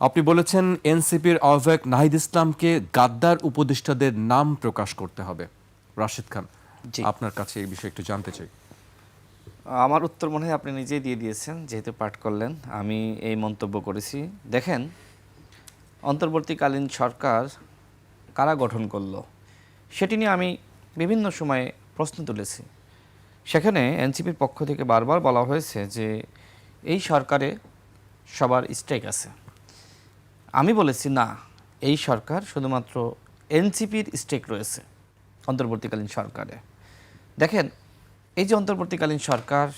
আপনি বলেছেন এনসিপির আহ্বায়ক নাহিদ ইসলামকে গাদ্দার উপদেষ্টাদের নাম প্রকাশ করতে হবে। রাশিদ খান জি। আপনার কাছে এই বিষয়ে একটু জানতে চাই। আমার উত্তর মনে হয় আপনি নিজেই দিয়ে দিয়েছেন যেহেতু পাঠ করলেন। আমি এই মন্তব্য করেছি। দেখেন অন্তর্বর্তীকালীন সরকার কারা গঠন করল সেটি নিয়ে আমি বিভিন্ন সময়ে প্রশ্ন তুলেছি। সেখানে এনসিপির পক্ষ থেকে বারবার বলা হয়েছে যে এই সরকারে সবার স্ট্রাইক আছে। আমি বলেছি, না, এই সরকার শুধুমাত্র এনসিপির স্টেক রয়েছে অন্তর্বর্তীকালীন সরকারে। দেখেন, এই যে অন্তর্বর্তীকালীন সরকার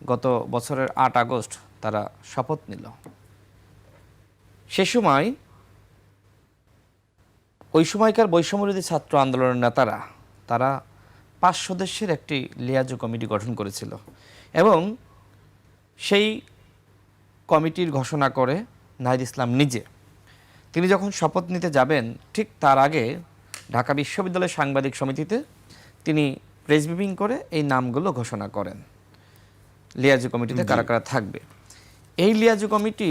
গত বছরের আট আগস্ট তারা শপথ নিল। সে সময় ওই সময়কার বৈষম্যবিরোধী ছাত্র আন্দোলনের নেতারা, তারা পাঁচ সদস্যের একটি লিয়াজো কমিটি গঠন করেছিল এবং সেই কমিটির ঘোষণা করে নাহিদ ইসলাম নিজে। তিনি যখন শপথ নিতে যাবেন ঠিক তার আগে ঢাকা বিশ্ববিদ্যালয় সাংবাদিক সমিতিতে তিনি প্রেস ব্রিফিং করে এই নামগুলো ঘোষণা করেন। লিয়াজু কমিটিতে কারা কারা থাকবে। এই লিয়াজু কমিটি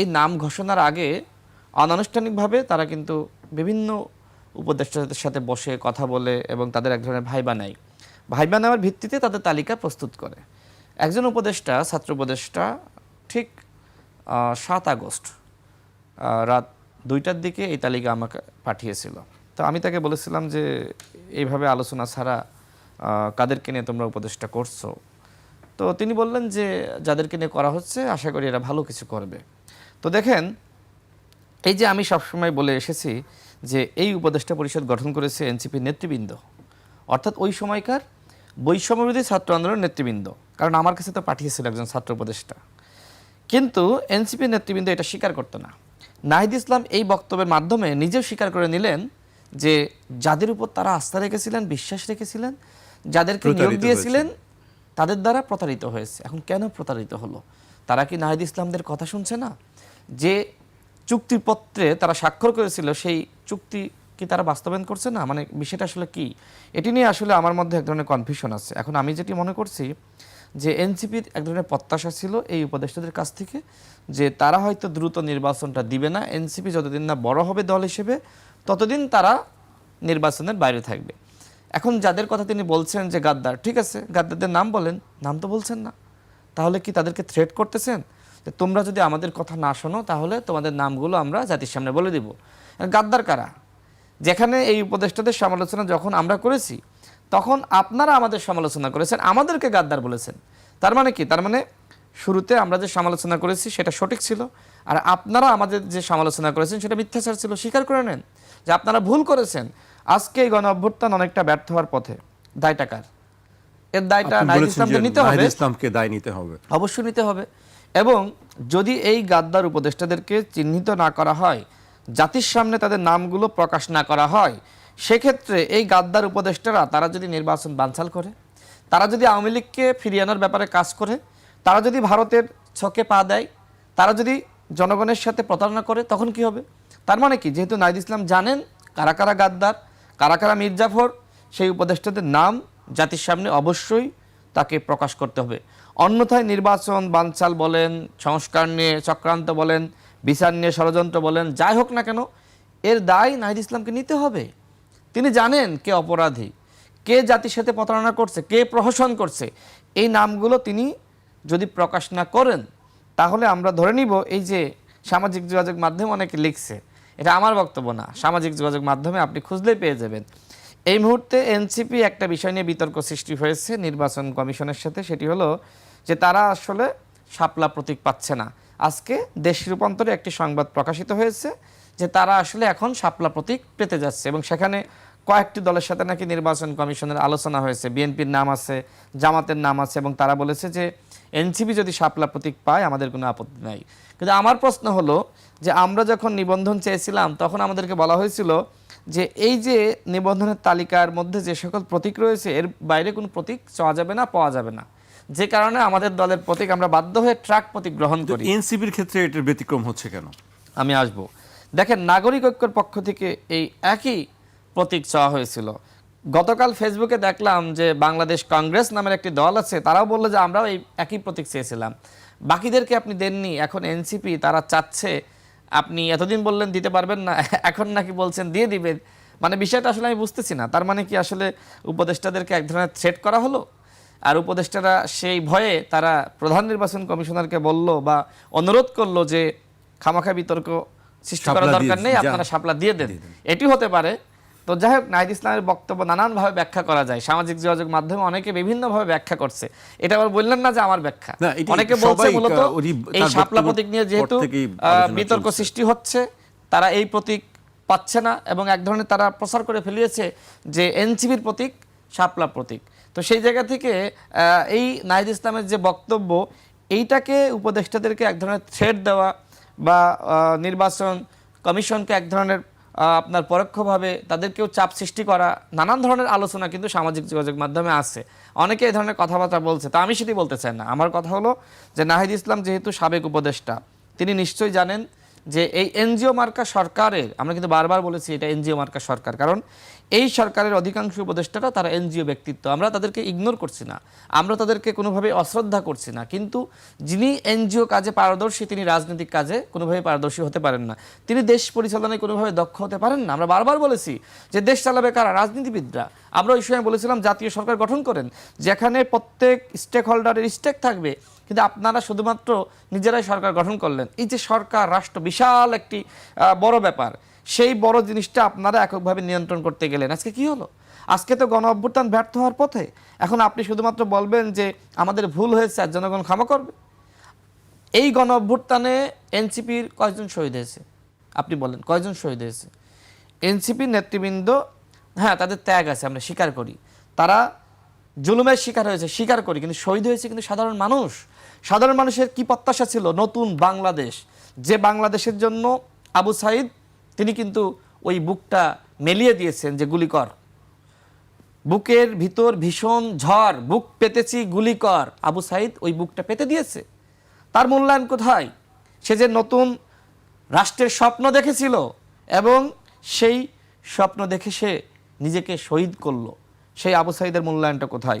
এই নাম ঘোষণার আগে অনানুষ্ঠানিকভাবে তারা কিন্তু বিভিন্ন উপদেষ্টাদের সাথে বসে কথা বলে এবং তাদের এক ধরনের ভাইবা নেয়। ভাইবা নেওয়ার ভিত্তিতে তাদের তালিকা প্রস্তুত করে। একজন উপদেষ্টা ছাত্র উপদেষ্টা ঠিক সাত আগস্ট রাত দুইটার দিকে এই তালিকা আমাকে পাঠিয়েছিল। তো আমি তাকে বলেছিলাম যে, এইভাবে আলোচনা ছাড়া কাদেরকে নিয়ে তোমরা উপদেষ্টা করছ? তো তিনি বললেন যে, যাদেরকে নিয়ে করা হচ্ছে, আশা করি এরা ভালো কিছু করবে। তো দেখেন, এই যে আমি সবসময় বলে এসেছি যে, এই উপদেষ্টা পরিষদ গঠন করেছে এনসিপির নেতৃবৃন্দ। অর্থাৎ ওই সময়কার বৈষম্যবিরোধী ছাত্র আন্দোলনের নেতৃবৃন্দ। কারণ আমার কাছে তো পাঠিয়েছিল একজন ছাত্র উপদেষ্টা। কিন্তু এনসিপি নেতৃবৃন্দ এটা স্বীকার করতো না। নাহিদ ইসলাম এই বক্তব্যের মাধ্যমে নিজেও স্বীকার করে নিলেন যে যাদের উপর তারা আস্থা রেখেছিলেন বিশ্বাস রেখেছিলেন যাদেরকে নিয়োগ দিয়েছিলেন তাদের দ্বারা প্রতারিত হয়েছে। এখন কেন প্রতারিত হলো? তারা কি নাহিদ ইসলামদের কথা শুনছে না? যে চুক্তিপত্রে তারা স্বাক্ষর করেছিল সেই চুক্তি কি তারা বাস্তবায়ন করছে না? মানে বিষয়টা আসলে কি? এটি নিয়ে আসলে আমার মধ্যে এক ধরনের কনফিউশন আছে। এখন আমি যেটি মনে করছি যে এনসিপির এক ধরনের প্রত্যাশা ছিল এই উপদেষ্টাদের কাছ থেকে যে তারা হয়তো দ্রুত নির্বাচনটা দিবে না। এনসিপি যতদিন না বড় হবে দল হিসেবে, ততদিন তারা নির্বাচনের বাইরে থাকবে। এখন যাদের কথা তিনি বলছেন যে গাদ্দার, ঠিক আছে, গাদ্দারদের নাম বলেন, নাম তো বলছেন না। তাহলে কি তাদেরকে থ্রেট করতেছেন? যে তোমরা যদি আমাদের কথা না শোনো, তাহলে তোমাদের নামগুলো আমরা জাতির সামনে বলে দিব। গাদ্দার কারা? যেখানে এই উপদেষ্টাদের সমালোচনা যখন আমরা করেছি তখন আপনারা আমাদের সমালোচনা করেছেন আমাদেরকে গাদ্দার বলেছেন। তার মানে কি? তার মানে শুরুতে আমরা যে সমালোচনা করেছি সেটা সঠিক ছিল আর আপনারা আমাদের যে সমালোচনা করেছেন সেটা মিথ্যাচার ছিল। স্বীকার করে নেন যে আপনারা ভুল করেছেন। আজকে এই গণ অভ্যুত্থান অনেকটা ব্যর্থ হওয়ার পথে। দায়টা কার? এর দায়টা নাহিদ বলেছেন নিতে হবে। ইসলামকে দায় নিতে হবে। অবশ্যই নিতে হবে। এবং যদি এই গাদ্দার উপদেষ্টাদেরকে চিহ্নিত না করা হয় জাতির সামনে তাদের নামগুলো প্রকাশ না করা হয় সেক্ষেত্রে এই গাদ্দার উপদেষ্টারা, তারা যদি নির্বাচন বানচাল করে, তারা যদি আওয়ামী লীগকে ফিরিয়ে আনার ব্যাপারে কাজ করে, তারা যদি ভারতের ছকে পা দেয়, তারা যদি জনগণের সাথে প্রতারণা করে, তখন কি হবে? তার মানে কি? যেহেতু নাইদ ইসলাম জানেন কারা কারা গাদ্দার, কারা কারা মির্জাফর, সেই উপদেষ্টাদের নাম জাতির সামনে অবশ্যই তাকে প্রকাশ করতে হবে। অন্যথায় নির্বাচন বানচাল বলেন, সংস্কার নিয়ে চক্রান্ত বলেন, বিচার নিয়ে ষড়যন্ত্র বলেন, যাই হোক না কেন, এর দায় নাহিদ ইসলামকে নিতে হবে। তিনি জানেন কে অপরাধী, কে জাতির সাথে প্রতারণা করছে, কে প্রহসন করছে। এই নামগুলো তিনি যদি প্রকাশ না করেন, তাহলে আমরা ধরে নিব এই যে সামাজিক যোগাযোগ মাধ্যমে অনেকে লিখছে, এটা আমার বক্তব্য না, সামাজিক যোগাযোগ মাধ্যমে আপনি খুঁজলেই পেয়ে যাবেন। এই মুহূর্তে এনসিপি একটা বিষয় নিয়ে বিতর্ক সৃষ্টি হয়েছে নির্বাচন কমিশনের সাথে, সেটি হলো যে তারা আসলে শাপলা প্রতীক পাচ্ছে না। আজকে দেশ রূপান্তরে একটি সংবাদ প্রকাশিত হয়েছে যে তারা আসলে এখন শাপলা প্রতীক পেতে যাচ্ছে এবং সেখানে কয়েকটি দলের সাথে নাকি নির্বাচন কমিশনের আলোচনা হয়েছে। বিএনপির নাম আছে জামাতের নাম আছে এবং তারা বলেছে যে এনসিপি যদি শাপলা প্রতীক পায় আমাদের কোনো আপত্তি নাই। কিন্তু আমার প্রশ্ন হলো যে আমরা যখন নিবন্ধন চেয়েছিলাম তখন আমাদেরকে বলা হয়েছিল যে এই যে নিবন্ধনের তালিকার মধ্যে যে সকল প্রতীক রয়েছে এর বাইরে কোনো প্রতীক চাওয়া যাবে না পাওয়া যাবে না। যে কারণে আমাদের দলের প্রতীক আমরা বাধ্য হয়ে ট্রাক প্রতীক গ্রহণ করি। এনসিপির ক্ষেত্রে এটার ব্যতিক্রম হচ্ছে কেন? আমি আসব। দেখেন নাগরিক ঐক্যর পক্ষ থেকে এই একই প্রতীক চাওয়া হয়েছিল। গতকাল ফেসবুকে দেখলাম যে বাংলাদেশ কংগ্রেস নামের একটি দল আছে তারাও বলল যে আমরাও এই একই প্রতীক চেয়েছিলাম। বাকিদেরকে আপনি দেননি এখন এনসিপি তারা চাচ্ছে আপনি এতদিন বললেন দিতে পারবেন না এখন নাকি বলছেন দিয়ে দিবেন। মানে বিষয়টা আসলে আমি বুঝতেছি না তার মানে কি আসলে উপদেষ্টাদেরকে এক ধরনের থ্রেট করা হলো? আর উপদেষ্টারা সেই ভয়ে তারা প্রধান নির্বাচন কমিশনারকে বলল বা অনুরোধ করল যে খামাখা বিতর্ক সৃষ্টি করার দরকার নেই আপনারা শাপলা দিয়ে দেন। এটি হতে পারে তো যাই হোক নাহিদ ইসলামের বক্তব্য নানানভাবে ব্যাখ্যা করা যায়। সামাজিক যোগাযোগ মাধ্যমে অনেকে বিভিন্নভাবে ব্যাখ্যা করছে। এটা আবার বললেন না যে আমার ব্যাখ্যা। অনেকে বলছে মূলত এই শাপলা প্রতীক নিয়ে যেহেতু বিতর্ক সৃষ্টি হচ্ছে তারা এই প্রতীক পাচ্ছে না এবং এক ধরনের তারা প্রচার করে ফেলিয়েছে যে এনসিবির প্রতীক শাপলা প্রতীক। তো সেই জায়গা থেকে এই নাহিদ ইসলামের যে বক্তব্য এইটাকে উপদেষ্টাদেরকে এক ধরনের থ্রেড দেওয়া বা নির্বাচন কমিশনকে এক ধরনের আপনার পরোক্ষভাবে তাদেরকেও চাপ সৃষ্টি করা নানান ধরনের আলোচনা কিন্তু সামাজিক যোগাযোগ মাধ্যমে আছে। অনেকে এই ধরনের কথাবার্তা বলছে, তা আমি সেটি বলতে চাই না। আমার কথা হলো যে নাহিদ ইসলাম যেহেতু সাবেক উপদেষ্টা, তিনি নিশ্চয়ই জানেন যে এই এনজিও মার্কা সরকারের, আমরা কিন্তু বারবার বলেছি এটা এনজিও মার্কা সরকার, কারণ এই সরকারের অধিকাংশ উপদেষ্টারা তারা এনজিও ব্যক্তিত্ব। আমরা তাদেরকে ইগনোর করছি না। আমরা তাদেরকে কোনোভাবে অশ্রদ্ধা করছি না। কিন্তু যিনি এনজিও কাজে পারদর্শী, তিনি রাজনৈতিক কাজে কোনোভাবে পারদর্শী হতে পারেন না। তিনি দেশ পরিচালনায় কোনোভাবে দক্ষ হতে পারেন না। আমরা বারবার বলেছি যে দেশ চালাবে কারা? রাজনীতিবিদরা। আমরা ওই সময় বলেছিলাম জাতীয় সরকার গঠন করেন, যেখানে প্রত্যেক স্টেক হোল্ডারের স্টেক থাকবে। কিন্তু আপনারা শুধুমাত্র নিজেরাই সরকার গঠন করলেন। এই যে সরকার, রাষ্ট্র বিশাল একটি বড় ব্যাপার। সেই বড় জিনিসটা আপনারা এককভাবে নিয়ন্ত্রণ করতে গেলেন। আজকে কি হলো? আজকে তো গণ অভ্যুত্থান ব্যর্থ হওয়ার পথে। এখন আপনি শুধুমাত্র বলবেন যে আমাদের ভুল হয়েছে আর জনগণ ক্ষমা করবে। এই গণ অভ্যুত্থানে এনসিপির কয়জন শহীদ হয়েছে? আপনি বলেন, কয়জন শহীদ হয়েছে? এনসিপির নেতৃবৃন্দ হ্যাঁ তাদের ত্যাগ আছে, আমরা স্বীকার করি। তারা জুলুমের শিকার হয়েছে, স্বীকার করি। কিন্তু শহীদ হয়েছে কিন্তু সাধারণ মানুষ। সাধারণ মানুষের কি প্রত্যাশা ছিল? নতুন বাংলাদেশ। যে বাংলাদেশের জন্য আবু সাইদ, তিনি কিন্তু ওই বুকটা মেলিয়ে দিয়েছেন যে গুলি কর বুকের ভিতর ভীষণ ঝড়, বুক পেতেছি গুলি কর আবু সাইদ ওই বুকটা পেতে দিয়েছে। তার মূল্যায়ন কোথায়? সে যে নতুন রাষ্ট্রের স্বপ্ন দেখেছিল এবং সেই স্বপ্ন দেখে সে নিজেকে শহীদ করল। সেই আবু সাইদের মূল্যায়নটা কোথায়?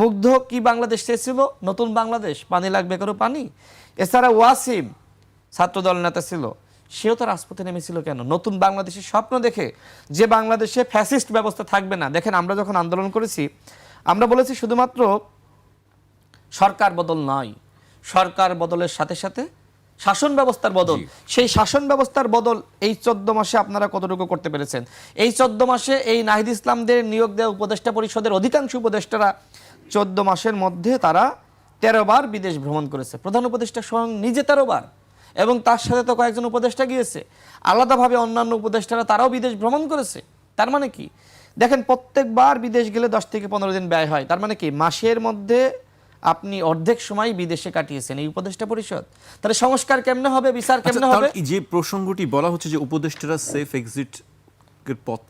মুগ্ধ কি বাংলাদেশ চেয়েছিল? নতুন বাংলাদেশ, পানি লাগবে কারও পানি? এছাড়া ওয়াসিম, ছাত্রদল নেতা ছিল, সেও তো রাজপথে নেমেছিল কেন? নতুন বাংলাদেশের স্বপ্ন দেখে যে বাংলাদেশে ফ্যাসিস্ট ব্যবস্থা থাকবে না। দেখেন, আমরা যখন আন্দোলন করেছি, আমরা বলেছি শুধুমাত্র সরকার বদল নয়, সরকার বদলের সাথে সাথে শাসন ব্যবস্থার বদল। সেই শাসন ব্যবস্থার বদল এই চোদ্দ মাসে আপনারা কতটুকু করতে পেরেছেন? এই চোদ্দ মাসে এই নাহিদ ইসলামদের নিয়োগ দেওয়া উপদেষ্টা পরিষদের অধিকাংশ উপদেষ্টারা চোদ্দ মাসের মধ্যে তারা তেরো বার বিদেশ ভ্রমণ করেছে। প্রধান উপদেষ্টা স্বয়ং নিজে তেরো বার। এবং তার সাথে তো কয়েকজন উপদেষ্টা গিয়েছে। আলাদাভাবে অন্যান্য উপদেষ্টারা তারাও বিদেশ ভ্রমণ করেছে। তার মানে কি? দেখেন প্রত্যেকবার বিদেশ গেলে দশ থেকে পনেরো দিন ব্যয় হয়। তার মানে কি? মাসের মধ্যে আপনি অর্ধেক সময় বিদেশে কাটিয়েছেন এই উপদেষ্টা পরিষদ। তাহলে সংস্কার কেমনে হবে বিচার আচ্ছা, কেমনে হবে? যে প্রসঙ্গটি বলা হচ্ছে যে উপদেষ্টারা সেফ এক্সিট পথ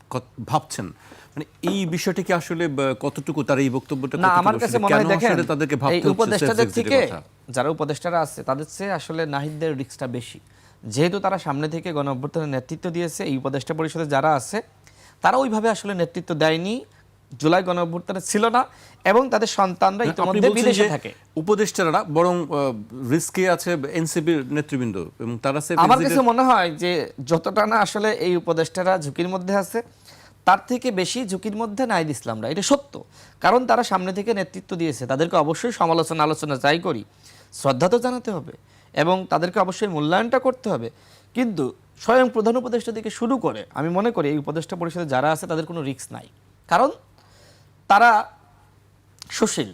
ভাবছেন মানে এই আসলে কতটুকু তার এই বক্তব্যটা না আমার কাছে মনে হয় দেখেন তাদেরকে ভাবতে উপদেষ্টাদের থেকে যারা উপদেষ্টারা আছে তাদের চেয়ে আসলে নাহিদদের রিস্কটা বেশি। যেহেতু তারা সামনে থেকে গণ অভ্যুত্থানের নেতৃত্ব দিয়েছে এই উপদেষ্টা পরিষদে যারা আছে তারা ওইভাবে আসলে নেতৃত্ব দেয়নি জুলাই গণ অভ্যুত্থানে ছিল না এবং তাদের সন্তানরা মানে ইতিমধ্যে বিদেশে থাকে। উপদেষ্টারা বরং রিস্কে আছে এনসিপির নেতৃবৃন্দ এবং তারা আমার কাছে মনে হয় যে যতটা না আসলে এই উপদেষ্টারা ঝুঁকির মধ্যে আছে তার থেকে বেশি ঝুঁকির মধ্যে নাইদ ইসলামরা। এটা সত্য। কারণ তারা সামনে থেকে নেতৃত্ব দিয়েছে। তাদেরকে অবশ্যই সমালোচনা আলোচনা যাই করি শ্রদ্ধা তো জানাতে হবে এবং তাদেরকে অবশ্যই মূল্যায়নটা করতে হবে। কিন্তু স্বয়ং প্রধান উপদেষ্টা থেকে শুরু করে আমি মনে করি এই উপদেষ্টা পরিষদে যারা আছে তাদের কোনো রিস্ক নাই। কারণ তারা সুশীল।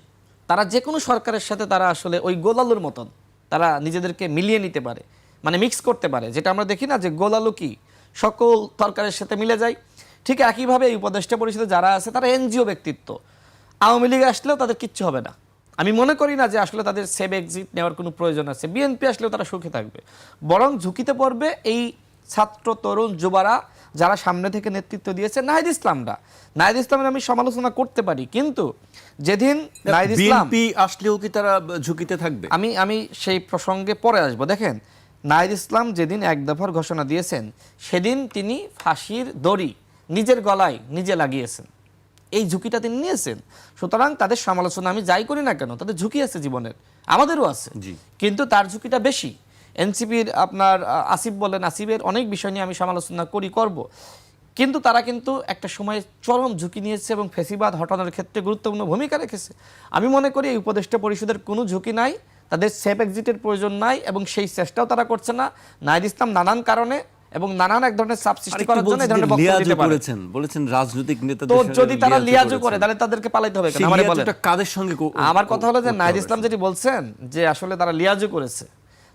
তারা যে কোনো সরকারের সাথে তারা আসলে ওই গোলালুর মতন, তারা নিজেদেরকে মিলিয়ে নিতে পারে মানে মিক্স করতে পারে। যেটা আমরা দেখি না যে গোলালু কি? সকল সরকারের সাথে মিলে যায়। ঠিক একইভাবে এই উপদেষ্টা পরিষদে যারা আছে, তারা এনজিও ব্যক্তিত্ব। আওয়ামী লীগ আসলেও তাদের কিচ্ছু হবে না। আমি মনে করি না যে আসলে তাদের সেভ, এক্সিট নেওয়ার কোনো প্রয়োজন আছে। বিএনপি আসলেও তারা সুখে থাকবে। বরং ঝুঁকিতে পড়বে এই ছাত্র তরুণ যুবারা যারা সামনে থেকে নেতৃত্ব দিয়েছে নাহিদ ইসলামরা। নাহিদ ইসলামের আমি সমালোচনা করতে পারি কিন্তু যেদিন নাহিদ ইসলাম আসলেও কি তারা ঝুঁকিতে থাকবে? আমি আমি সেই প্রসঙ্গে পরে আসব। দেখেন নাহিদ ইসলাম যেদিন এক দফার ঘোষণা দিয়েছেন সেদিন তিনি ফাঁসির দড়ি নিজের গলায় নিজে লাগিয়েছেন। এই ঝুঁকিটা তিনি নিয়েছেন। সুতরাং তাদের সমালোচনা আমি যাই করি না কেন তাদের ঝুঁকি আছে জীবনের আমাদেরও আছে। কিন্তু তার ঝুঁকিটা বেশি। এনসিপির আপনার আসিফ বলেন আসিফের অনেক বিষয় নিয়ে আমি সমালোচনা করি করব। কিন্তু তারা কিন্তু একটা সময় চরম ঝুঁকি নিয়েছে এবং ফেসিবাদ হটানোর ক্ষেত্রে গুরুত্বপূর্ণ ভূমিকা রেখেছে। আমি মনে করি এই উপদেষ্টা পরিষদের কোনো ঝুঁকি নাই তাদের সেফ এক্সিটের প্রয়োজন নাই এবং সেই চেষ্টাও তারা করছে না। নাইদ ইসলাম নানান কারণে এবং নানান এক ধরনের সাব সৃষ্টি করার জন্য এই ধরনের বক্তব্য দিতে পারে করেছেন বলেছেন রাজনৈতিক নেতাদের তো যদি তারা লিয়াজও করে তাহলে তাদেরকে পালাইতে হবে কেন? আমারে বলেন। কাদের সঙ্গে আমার কথা হলো যে নাইদ ইসলাম যেটি বলছেন যে আসলে তারা লিয়াজু করেছে।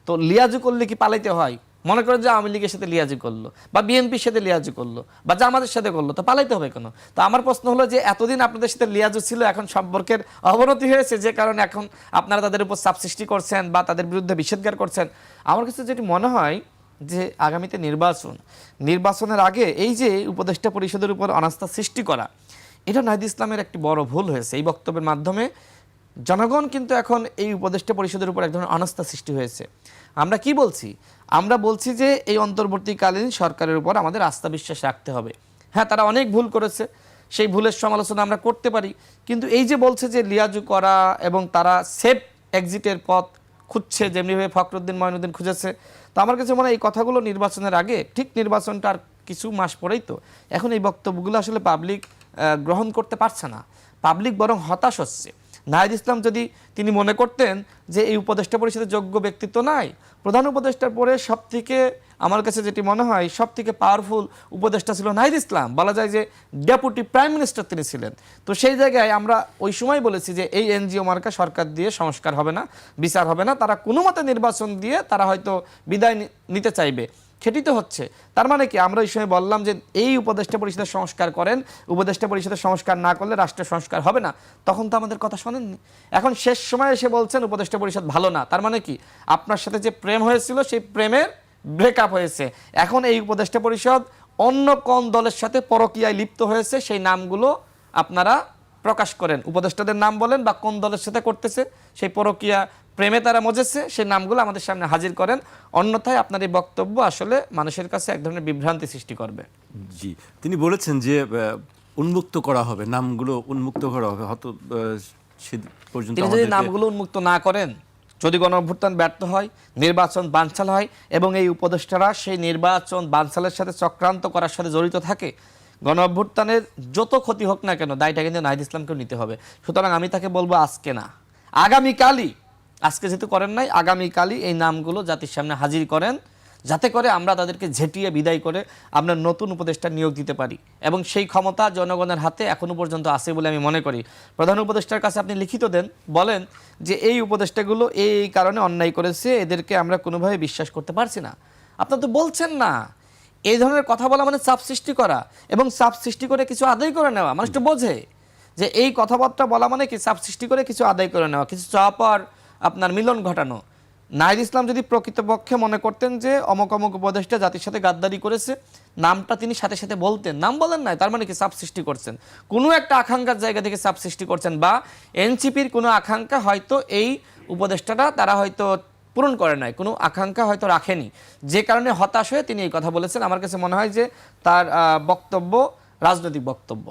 তো লিয়াজু করলে কি পালাইতে হয়? মনে করেন যে আওয়ামী লীগের সাথে লিয়াজু করল, বা বিএনপির সাথে লিয়াজু করল, বা জামাতের সাথে করল, তো পালাইতে হবে কেন? তো আমার প্রশ্ন হলো যে এতদিন আপনাদের সাথে লিয়াজু ছিল, এখন সম্পর্কের অবনতি হয়েছে, যে কারণে এখন আপনারা তাদের উপর চাপ সৃষ্টি করছেন, বা তাদের বিরুদ্ধে নিষেধগার করছেন। আমার কাছে যেটি মনে হয় যে আগামীতে নির্বাচন, নির্বাচনের আগে এই যে উপদেষ্টা পরিষদের উপর অনাস্থা সৃষ্টি করা, এটা নাহিদ ইসলামের একটি বড় ভুল হয়েছে এই বক্তব্যের মাধ্যমে। জনগণ কিন্তু এখন এই উপদেষ্টা পরিষদের উপর এক ধরনের অনাস্থা সৃষ্টি হয়েছে। আমরা কি বলছি? আমরা বলছি যে এই অন্তর্বর্তীকালীন সরকারের উপর আমাদের আস্থা বিশ্বাস রাখতে হবে। হ্যাঁ তারা অনেক ভুল করেছে। সেই ভুলের সমালোচনা আমরা করতে পারি। কিন্তু এই যে বলছে যে লিয়াজু করা এবং তারা সেফ এক্সিটের পথ খুঁজছে, যেমনিভাবে ফখরুদ্দিন, ময়নুদ্দিন খুঁজেছে, তো আমার কাছে মনে হয় এই কথাগুলো নির্বাচনের আগে, ঠিক নির্বাচনটা আর কিছু মাস পরেই তো, এখন এই বক্তব্যগুলো আসলে পাবলিক গ্রহণ করতে পারছে না। পাবলিক বরং হতাশ হচ্ছে। নাহিদ ইসলাম যদি তিনি মনে করতেন যে এই উপদেষ্টা পরিষদের যোগ্য ব্যক্তিত্ব নাই, প্রধান উপদেষ্টার পরে সব থেকে আমার কাছে যেটি মনে হয় সব থেকে পাওয়ারফুল উপদেষ্টা ছিল নাহিদ ইসলাম। বলা যায় যে ডেপুটি প্রাইম মিনিস্টার তিনি ছিলেন। তো সেই জায়গায় আমরা ওই সময় বলেছি যে এই এনজিও মার্কা সরকার দিয়ে সংস্কার হবে না, বিচার হবে না। তারা কোনো মতে নির্বাচন দিয়ে তারা হয়তো বিদায় নিতে চাইবে। সেটি তো হচ্ছে। তার মানে কি? আমরা ওই সময় বললাম যে এই উপদেষ্টা পরিষদের সংস্কার করেন, উপদেষ্টা পরিষদের সংস্কার না করলে রাষ্ট্রের সংস্কার হবে না। তখন তো আমাদের কথা শোনেননি। এখন শেষ সময় এসে বলছেন উপদেষ্টা পরিষদ ভালো না। তার মানে কি? আপনার সাথে যে প্রেম হয়েছিল, সেই প্রেমের ব্রেকআপ হয়েছে। এখন এই উপদেষ্টা পরিষদ অন্য কোন দলের সাথে পরকীয়ায় লিপ্ত হয়েছে, সেই নামগুলো আপনারা প্রকাশ করেন। উপদেষ্টাদের নাম বলেন বা কোন দলের সাথে করতেছে সেই পরকীয়া প্রেমে তারা মজেছে সেই নামগুলো আমাদের সামনে হাজির করেন। অন্যথায় আপনার এই বক্তব্য আসলে মানুষের কাছে এক ধরনের বিভ্রান্তি সৃষ্টি করবে। জি। তিনি বলেছেন যে উন্মুক্ত করা হবে নামগুলো উন্মুক্ত করা হবে। হয়তো পর্যন্ত তিনি যদি নামগুলো উন্মুক্ত না করেন যদি গণ অভ্যুত্থান ব্যর্থ হয় নির্বাচন বানচাল হয় এবং এই উপদেষ্টারা সেই নির্বাচন বানচালের সাথে চক্রান্ত করার সাথে জড়িত থাকে গণ অভ্যুত্থানের যত ক্ষতি হোক না কেন, দায়টা কিন্তু নাহিদ ইসলামকেও নিতে হবে। সুতরাং আমি তাকে বলব আজকে না। আগামীকালই, আজকে যেহেতু করেন নাই, আগামীকালই এই নামগুলো জাতির সামনে হাজির করেন, যাতে করে আমরা তাদেরকে ঝেঁটিয়ে বিদায় করে আমরা নতুন উপদেষ্টা নিয়োগ দিতে পারি। এবং সেই ক্ষমতা জনগণের হাতে এখনও পর্যন্ত আছে বলে আমি মনে করি। প্রধান উপদেষ্টার কাছে আপনি লিখিত দেন, বলেন যে এই উপদেষ্টাগুলো এই কারণে অন্যায় করেছে, এদেরকে আমরা কোনোভাবে বিশ্বাস করতে পারছি না। আপনার তো বলছেন না এই ধরনের কথা বলা মানে চাপ সৃষ্টি করা এবং চাপ সৃষ্টি করে কিছু আদায় করে নেওয়া। মানুষ তো বোঝে যে এই কথাবার্তা বলা মানে কি চাপ সৃষ্টি করে কিছু আদায় করে নেওয়া, কিছু চাপ আর আপনার মিলন ঘটানো। নাহিদ ইসলাম যদি প্রকৃতপক্ষে মনে করতেন যে অমক অমক উপদেষ্টা জাতির সাথে গাদ্দারি করেছে, নামটা তিনি সাথে সাথে বলতেন। নাম বলেন নাই, তার মানে কি চাপ সৃষ্টি করছেন। কোনো একটা আকাঙ্ক্ষার জায়গা থেকে চাপ সৃষ্টি করছেন বা এনসিপির কোনো আকাঙ্ক্ষা হয়তো এই উপদেষ্টাটা, তারা হয়তো পূরণ করে নাই, কোনো আকাঙ্ক্ষা হয়তো রাখেনি। যে কারণে হতাশ হয়ে তিনি এই কথা বলেছেন। আমার কাছে মনে হয় যে তার বক্তব্য, রাজনৈতিক বক্তব্য।